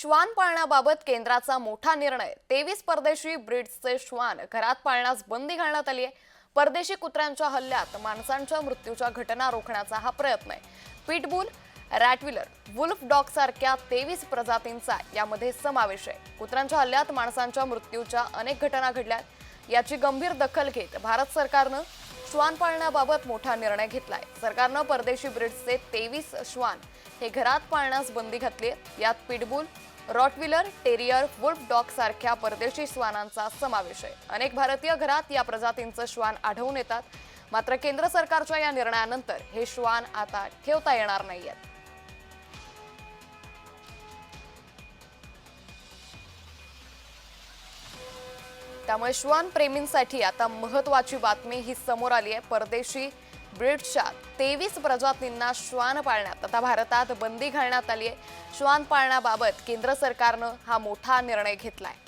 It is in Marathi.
श्वान पाळण्याबाबत केंद्राचा मोठा निर्णय. तेवीस परदेशी ब्रीड्सचे श्वान घरात पाळण्यास बंदी घालण्यात आली आहे. परदेशी कुत्र्यांच्या हल्ल्यात माणसांच्या मृत्यूच्या घटना रोखण्याचा हा प्रयत्न आहे. पिटबुल रॅटविलर वुल्फ डॉग सारख्या तेवीस प्रजातींचा यामध्ये समावेश आहे. कुत्र्यांच्या हल्ल्यात माणसांच्या मृत्यूच्या अनेक घटना घडल्यात याची गंभीर दखल घेत भारत सरकारनं श्वान पाळण्याबाबत मोठा निर्णय घेतलाय. सरकारनं परदेशी ब्रिड्सचे तेवीस श्वान हे घरात पाळण्यास बंदी घातली आहे. यात pitbull rottweiler terrier wolf dog सारख्या परदेशी श्वानांचा समावेश आहे. अनेक भारतीय घरात या प्रजातींचं श्वान आढळून येतात. मात्र केंद्र सरकारच्या या निर्णयानंतर हे श्वान आता ठेवता येणार नाहीयेत. त्यामुळे श्वान प्रेमींसाठी आता महत्वाची बातमी ही समोर आली आहे. परदेशी ब्रिडच्या तेवीस प्रजातींना श्वान पाळण्यात आता भारतात बंदी घालण्यात आली आहे. श्वान पाळण्याबाबत केंद्र सरकारनं हा मोठा निर्णय घेतला आहे